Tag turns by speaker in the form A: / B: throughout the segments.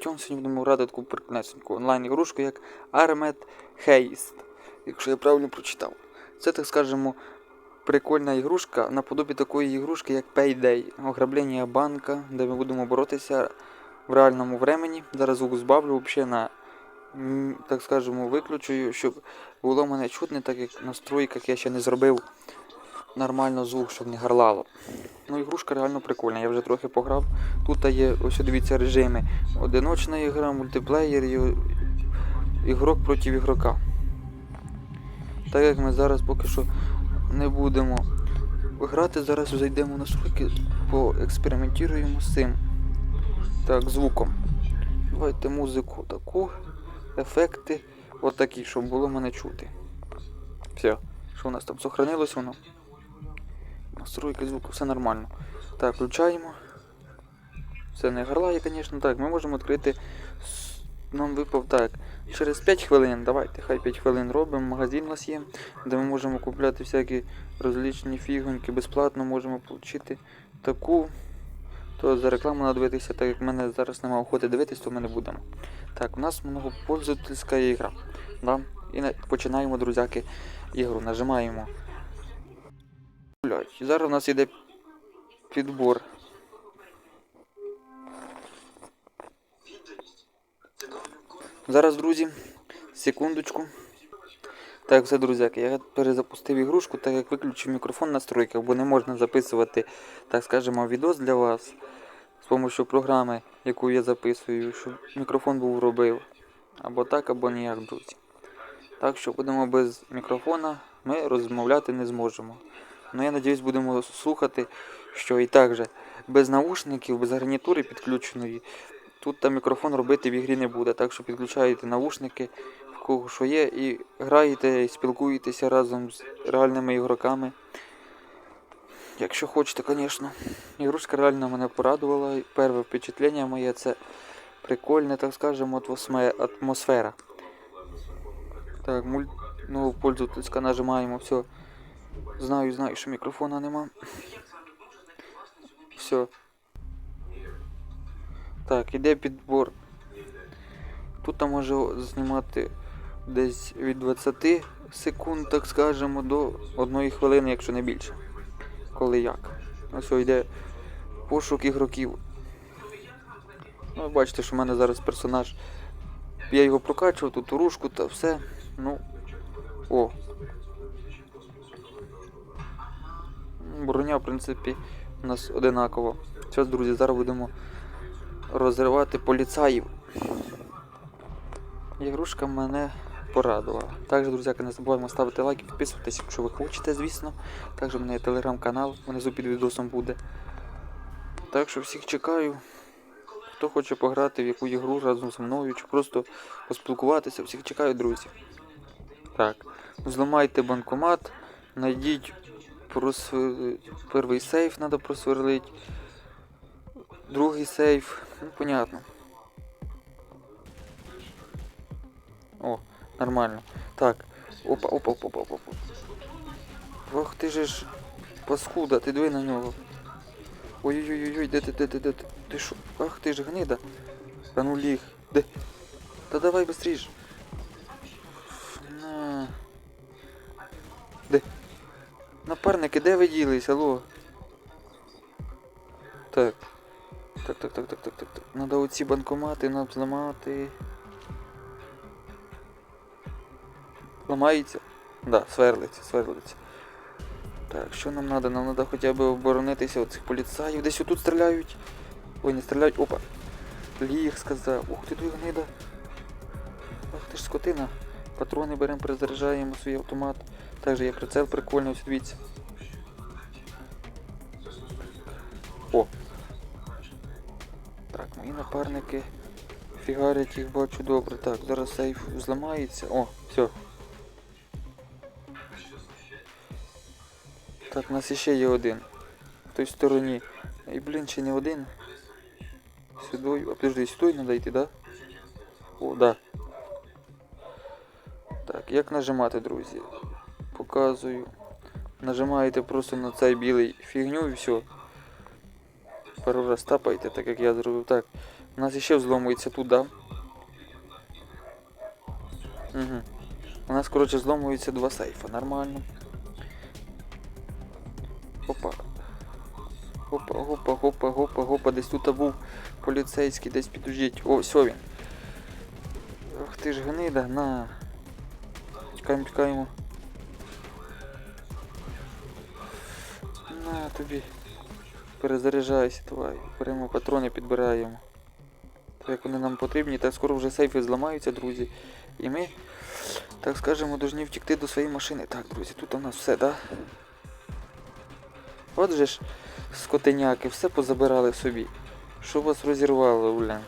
A: Чому сьогодні будемо грати таку прикнесеньку онлайн-ігрушку, як Armed Heist, якщо я правильно прочитав. Це, так скажемо, прикольна ігрушка наподобі такої ігрушки, як Payday. Ограблення банка, де ми будемо боротися в реальному времені. Зараз звук збавлю взагалі на, так скажемо, виключую, щоб було мене чутне, так як на настройках я ще не зробив нормально звук, щоб не гарлало. Ну, ігрушка реально прикольна, я вже трохи пограв. Тут є ось дивіться режими. Одиночна ігра, мультиплеєр і ігрок проти ігрока. Так як ми зараз поки що не будемо грати, зараз зайдемо в настройки, поекспериментуємо з цим. Так, звуком. Давайте музику таку, ефекти отакі, щоб було мене чути. Все. Що у нас там сохранилось воно? Настройки звуку, все нормально. Так, включаємо. Це не горлає, звісно. Так, ми можемо відкрити. Нам випав так. Через 5 хвилин, давайте, хай 5 хвилин робимо. Магазин у нас є, де ми можемо купляти всякі розлічні фігоньки, безплатно можемо отримати таку. То за рекламу треба дивитися, так як в мене зараз немає охоти дивитись, то ми не будемо. Так, у нас многопользовательська ігра. Да? І починаємо, друзяки, ігру. Нажимаємо. Блять, зараз у нас іде підбор. Зараз, друзі, секундочку. Так, все, друзяки, я перезапустив ігрушку, так як виключив мікрофон на настройках, бо не можна записувати, так скажемо, відос для вас з допомогою програми, яку я записую, щоб мікрофон був робив. Або так, або ніяк, друзі. Так що будемо без мікрофона, ми розмовляти не зможемо. Ну я надіюсь, будемо слухати, що і так же без наушників, без гарнітури підключеної, тут там мікрофон робити в ігрі не буде. Так що підключаєте наушники, в кого що є, і граєте, і спілкуєтеся разом з реальними ігроками. Якщо хочете, звісно. Ігрушка реально мене порадувала. Перше впечатлення моє це прикольне, так скажемо, атмосфера. Так, муль... ну, пользовательська нажимаємо, все. Знаю, знаю, що мікрофона нема. Все. Так, іде підбор. Тут може знімати десь від 20 секунд, так скажемо, до 1 хвилини, якщо не більше. Коли як. Ось йде пошук ігроків. Ну, бачите, що в мене зараз персонаж. Я його прокачував, тут ружку та все. Ну. О, Броня, в принципі, у нас одинакова. Зараз, друзі, зараз будемо розривати поліцаїв. Ігрушка мене порадувала. Також, друзяки, не забуваємо ставити лайки, підписуватися, якщо ви хочете, звісно. Також в мене є телеграм-канал, внизу під відосом буде. Так що всіх чекаю. Хто хоче пограти в яку ігру разом зі мною, чи просто поспілкуватися, всіх чекаю, друзі. Так, зламайте банкомат, знайдіть просвер... перший сейф треба просверлити. Другий сейф. Ну, понятно. О, нормально. Так. Опа, опа, опа, опа, опа. Ох ти же ж паскуда, ти диви на нього. Ой-ой-ой, де ти, де ти, де ти? Ти що? Ах ти ж гнида. Та ну ліг. Де? Та давай быстріш. Де? Напарники, де ви ділись, алло? Так. Так, так, так, так, так, так. Надо оці банкомати нам зламати. Ламається? Да, сверлиться, сверлиться. Так, що нам треба? Нам треба хоча б оборонитися від цих поліцаїв. Десь отут стріляють. Ой, не стріляють. Опа. Ліг сказав. Ух ти твій гнида. Ах ти ж скотина. Патрони беремо, перезаряджаємо свій автомат. Також є прицел прикольний, ось дивіться. О! Так, мої напарники фігарять їх бачу добре. Так, зараз сейф зламається. О, все. Так, у нас ще є один. В той стороні. І блін, ще не один. Сюди. А подожди, сюди треба йти, да? О, да. Так, як нажимати, друзі? Показую. Нажимаєте просто на цей білий фігню і все. Пару раз тапайте, так як я зробив так. У нас ще взломується тут, да? Угу. У нас, коротше, зломуються два сейфа. Нормально. Опа. Гопа, гопа, гопа, гопа, гопа. Десь тут був поліцейський, десь підождіть. О, все він. Ах ти ж гнида, на. Тікаємо, тікаємо. На тобі. Перезаряджайся, давай. Беремо патрони, підбираємо. Так як вони нам потрібні, так скоро вже сейфи зламаються, друзі. І ми, так скажемо, повинні втекти до своєї машини. Так, друзі, тут у нас все, да? От же ж скотеняки, все позабирали собі. Що вас розірвало, Улян?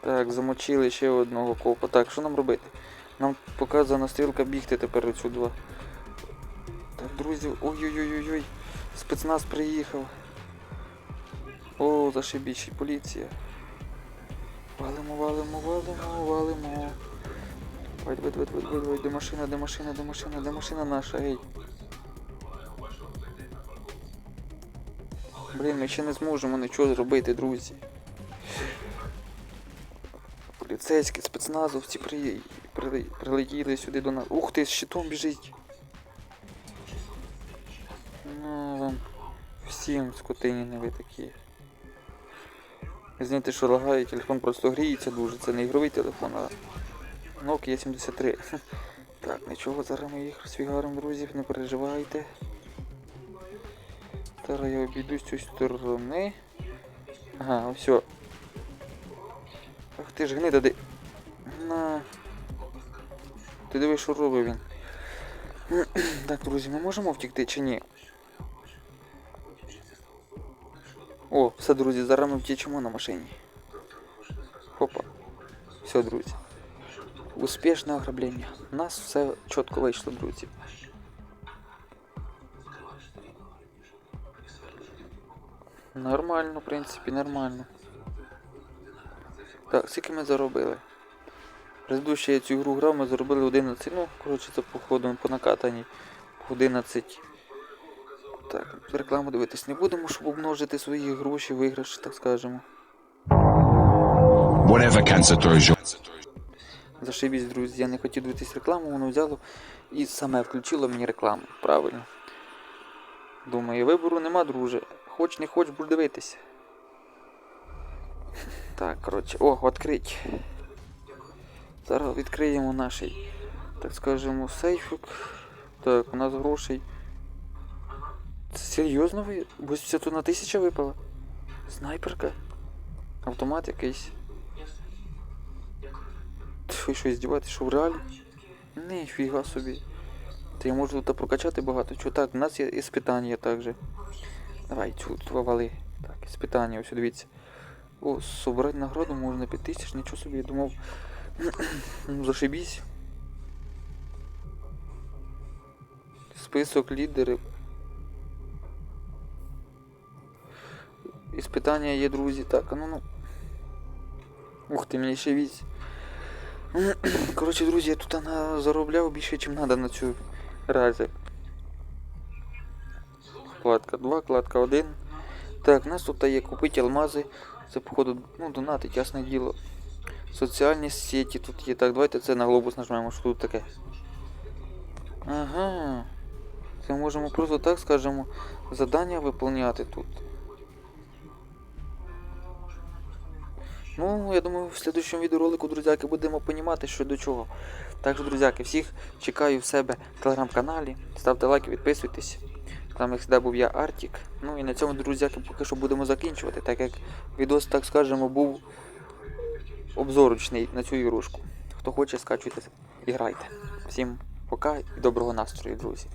A: Так, замочили ще одного копа. Так, що нам робити? Нам показана стрілка бігти тепер отсюди. Так, друзі, ой-ой-ой-ой. Спецназ приїхав. О, зашибіч, поліція. Валимо, валимо, валимо, валимо. Давай, давай, давай, давай, давай, давай, де машина, де машина, де машина, де машина наша, ей. Блін, ми ще не зможемо нічого зробити, друзі. Поліцейські, спецназовці при... При... прилетіли сюди до нас. Ух ти, з щитом біжить. Ну вам всім скотині не ви такі. Знаєте, що лагає, телефон просто гріється дуже. Це не ігровий телефон, а Nokia 73. Так, нічого, зараз ми їх розфігаримо, друзі, не переживайте. Зараз я обійду з цієї сторони. Ага, все. Ах ти ж гнида де. На. Ти дивись, що робить він. так, друзі, ми можемо втікти чи ні? О, все, друзі, зараз ми втічемо на машині. Хопа. Все, друзі. Успішне ограблення. У нас все чітко вийшло, друзі. Нормально, в принципі, нормально. Так, скільки ми заробили? Предыдущу я цю гру грав, ми заробили 11, ну, коротше, це походу по накатанні 11. Так, рекламу дивитись не будемо, щоб обмножити свої гроші, виграші, так скажемо. Зашибісь, друзі, я не хотів дивитись рекламу, воно взяло і саме включило мені рекламу. Правильно. Думаю, вибору нема, друже. Хоч не хоч, будь дивитися. Так, коротше, о, відкрить. Зараз відкриємо наш, так скажемо, сейфик. Так, у нас грошей. Це серйозно ви? 81 тисяча випала? Снайперка? Автомат якийсь? Ви що, здіваєте, що в реалі? Не, фіга собі. Та я можу тут прокачати багато. Чого так, у нас є іспитання також. Давай, цю тут. Так, іспитання, ось дивіться. О, собрати награду можна 5000, нічого собі, я думав. Зашибісь. Список лідерів. Іспитання є, друзі. Так, ну ну. Ух ти, мені ще візь. Коротше, друзі, я тут заробляв більше, ніж треба на цю разі. Кладка 2, кладка 1. Так, у нас тут є купити алмази. Це, походу, ну, донатить, ясне діло. Соціальні сеті тут є. Так, давайте це на глобус нажмемо, що тут таке. Ага. Це можемо просто так скажемо задання виповняти тут. Ну, я думаю, в слідчому відеоролику, друзяки, будемо понімати, що до чого. Так що, друзяки, всіх чекаю в себе в телеграм-каналі. Ставте лайки, підписуйтесь. Там, як завжди, був я Артік. Ну і на цьому, друзяки, поки що будемо закінчувати, так як відос, так скажемо, був обзорочний на цю ігрушку. Хто хоче, скачуйте і грайте. Всім пока і доброго настрою, друзі.